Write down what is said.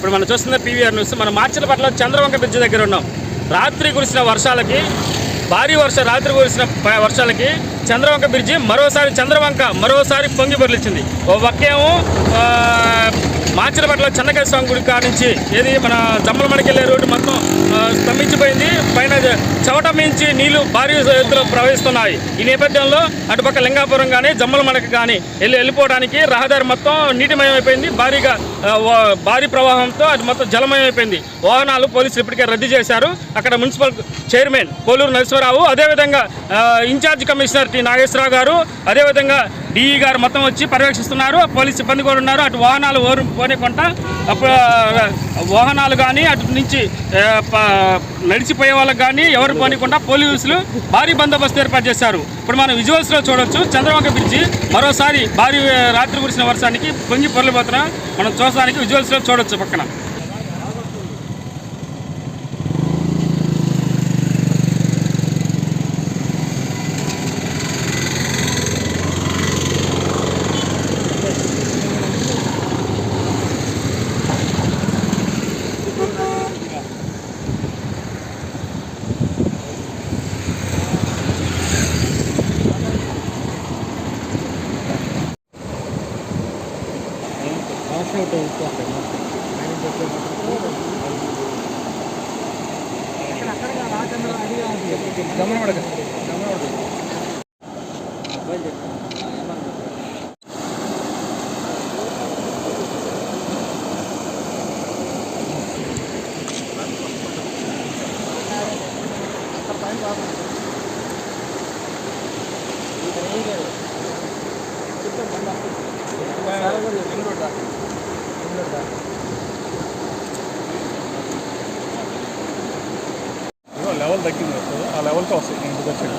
ఇప్పుడు మనం చూస్తున్న పీవీఆర్ న్యూస్ మనం మార్చిలపట్ల చంద్రవంక బ్రిడ్జ్ దగ్గర ఉన్నాం. రాత్రి కురిసిన వర్షాలకి భారీ వర్ష రాత్రి కురిసిన ప- వర్షాలకి చంద్రవంక బ్రిడ్జి మరోసారి చంద్రవంక మరోసారి పొంగి పొరలిచ్చింది ఓ పక్కేమో మార్చిలపట్ల చెన్నకాయ స్వామి గుడి కాడ నుంచి ఏది మన జమ్మలమడికి వెళ్ళే రోడ్డు మొత్తం స్తంభించిపోయింది. పైన చవట మించి నీళ్ళు భారీ ఎత్తులో ప్రవహిస్తున్నాయి. ఈ నేపథ్యంలో అటుపక్క లింగాపురం కానీ జమ్మలమడక కానీ వెళ్ళి వెళ్ళిపోవడానికి రహదారి మొత్తం నీటిమయమైపోయింది. భారీగా భారీ ప్రవాహంతో అది మొత్తం జలమయమైపోయింది. వాహనాలు పోలీసులు ఇప్పటికే రద్దు చేశారు. అక్కడ మున్సిపల్ చైర్మన్ కోలూరు నరసింహరావు అదేవిధంగా ఇన్ఛార్జ్ కమిషనర్ టి నాగేశ్వరరావు గారు అదేవిధంగా డిఈ గారు మొత్తం వచ్చి పర్యవేక్షిస్తున్నారు. పోలీస్ సిబ్బంది కూడా ఉన్నారు. అటు వాహనాలు ఓరు పోనీకుండా అప్పుడు వాహనాలు కానీ అటు నుంచి నడిచిపోయే వాళ్ళకి కానీ ఎవరు పోనీకుండా పోలీసులు భారీ బందోబస్తు ఏర్పాటు చేశారు. ఇప్పుడు మనం విజువల్స్లో చూడొచ్చు. చంద్రబాబు బ్రిడ్జి మరోసారి భారీ రాత్రి కురిసిన వర్షానికి పొంగి పొరలిపోతున్నా మనం చూడడానికి విజువల్స్లో చూడొచ్చు పక్కన. ಗಮನ ಹೊಡಕ ಗಮನ ಹೊಡಕ ಬಂದ లెవెల్ తగ్గింది ఆ లెవెల్తో వస్తుంది ఇంటికి వచ్చాక